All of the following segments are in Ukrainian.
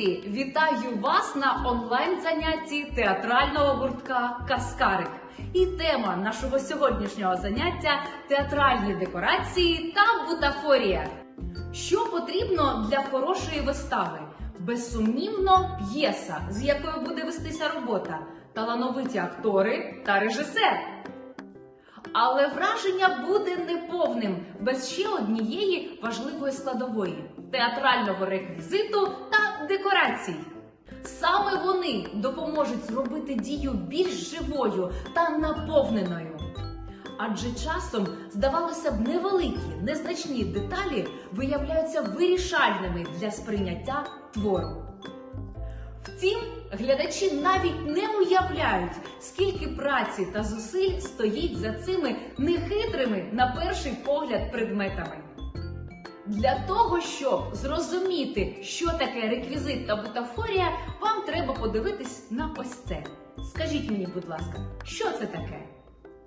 Друзі, вітаю вас на онлайн-занятті театрального гуртка Каскарик. І тема нашого сьогоднішнього заняття театральні декорації та бутафорія. Що потрібно для хорошої вистави? Безсумнівно, п'єса, з якою буде вестися робота, талановиті актори та режисер. Але враження буде неповним без ще однієї важливої складової театрального реквізиту та декорацій. Саме вони допоможуть зробити дію більш живою та наповненою. Адже часом, здавалося б, невеликі, незначні деталі виявляються вирішальними для сприйняття твору. Втім, глядачі навіть не уявляють, скільки праці та зусиль стоїть за цими нехитрими на перший погляд предметами. Для того, щоб зрозуміти, що таке реквізит та бутафорія, вам треба подивитись на ось це. Скажіть мені, будь ласка, що це таке?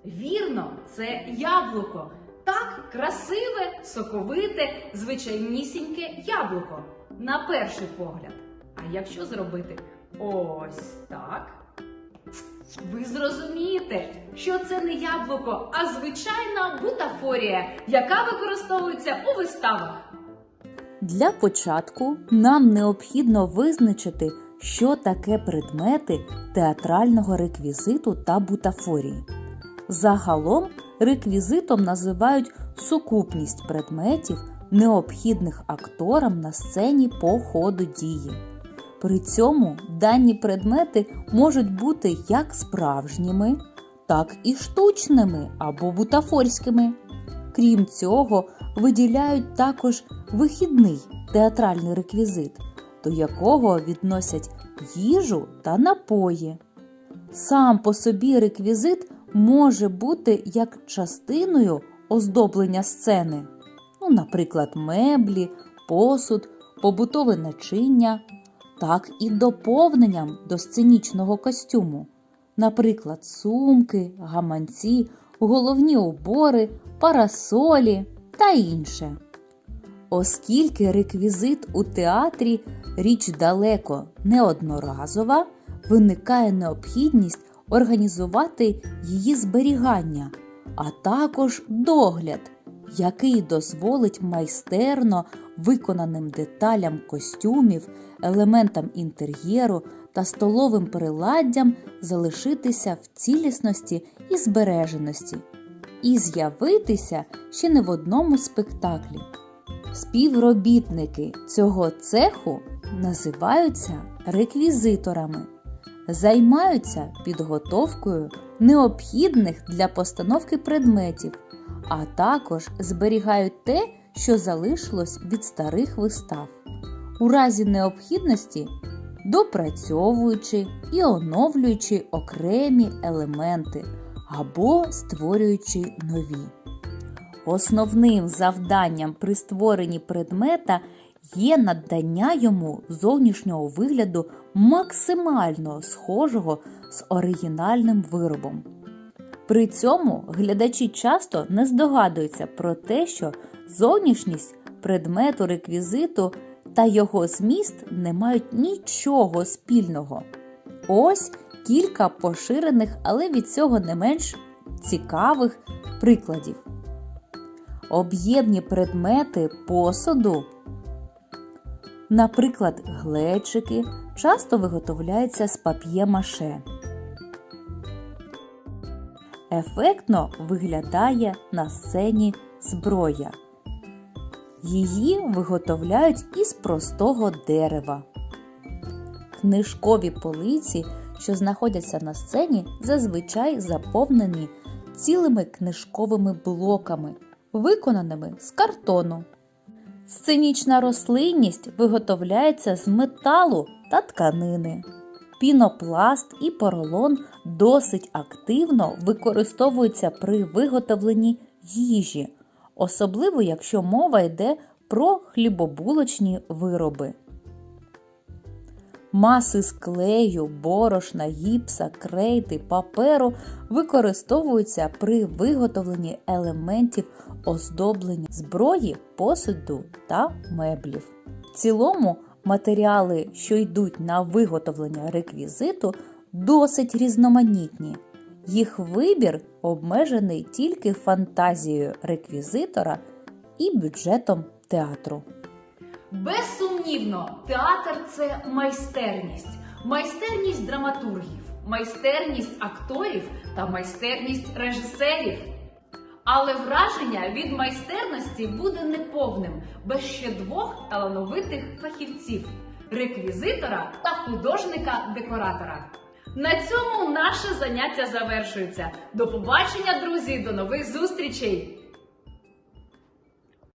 Вірно, це яблуко. Так, красиве, соковите, звичайнісіньке яблуко. На перший погляд. А якщо зробити ось так, ви зрозумієте, що це не яблуко, а звичайна бутафорія, яка використовується у виставах. Для початку нам необхідно визначити, що таке предмети театрального реквізиту та бутафорії. Загалом реквізитом називають сукупність предметів, необхідних акторам на сцені по ходу дії. При цьому дані предмети можуть бути як справжніми, так і штучними або бутафорськими. Крім цього, виділяють також вихідний театральний реквізит, до якого відносять їжу та напої. Сам по собі реквізит може бути як частиною оздоблення сцени, ну, наприклад, меблі, посуд, побутове начиння, так і доповненням до сценічного костюму, наприклад, сумки, гаманці, головні убори, парасолі та інше. Оскільки реквізит у театрі річ далеко не одноразова, виникає необхідність організувати її зберігання, а також догляд, який дозволить майстерно виконаним деталям костюмів, елементам інтер'єру та столовим приладдям залишитися в цілісності і збереженості, і з'явитися ще не в одному спектаклі. Співробітники цього цеху називаються реквізиторами, займаються підготовкою необхідних для постановки предметів, а також зберігають те, що залишилось від старих вистав. У разі необхідності допрацьовуючи і оновлюючи окремі елементи або створюючи нові. Основним завданням при створенні предмета є надання йому зовнішнього вигляду максимально схожого з оригінальним виробом. При цьому глядачі часто не здогадуються про те, що зовнішність предмету реквізиту та його зміст не мають нічого спільного. Ось кілька поширених, але від цього не менш цікавих прикладів. Об'ємні предмети посуду, наприклад, глечики, часто виготовляються з пап'є-маше. Ефектно виглядає на сцені зброя. Її виготовляють із простого дерева. Книжкові полиці, що знаходяться на сцені, зазвичай заповнені цілими книжковими блоками, виконаними з картону. Сценічна рослинність виготовляється з металу та тканини. Пінопласт і поролон досить активно використовуються при виготовленні їжі, особливо якщо мова йде про хлібобулочні вироби. Маси з клею, борошна, гіпса, крейти, паперу використовуються при виготовленні елементів оздоблення зброї, посуду та меблів. В цілому Матеріали, що йдуть на виготовлення реквізиту, досить різноманітні. Їх вибір обмежений тільки фантазією реквізитора і бюджетом театру. Безсумнівно, театр це майстерність, майстерність драматургів, майстерність акторів та майстерність режисерів. Але враження від майстерності буде неповним без ще двох талановитих фахівців реквізитора та художника-декоратора. На цьому наше заняття завершується. До побачення, друзі, до нових зустрічей!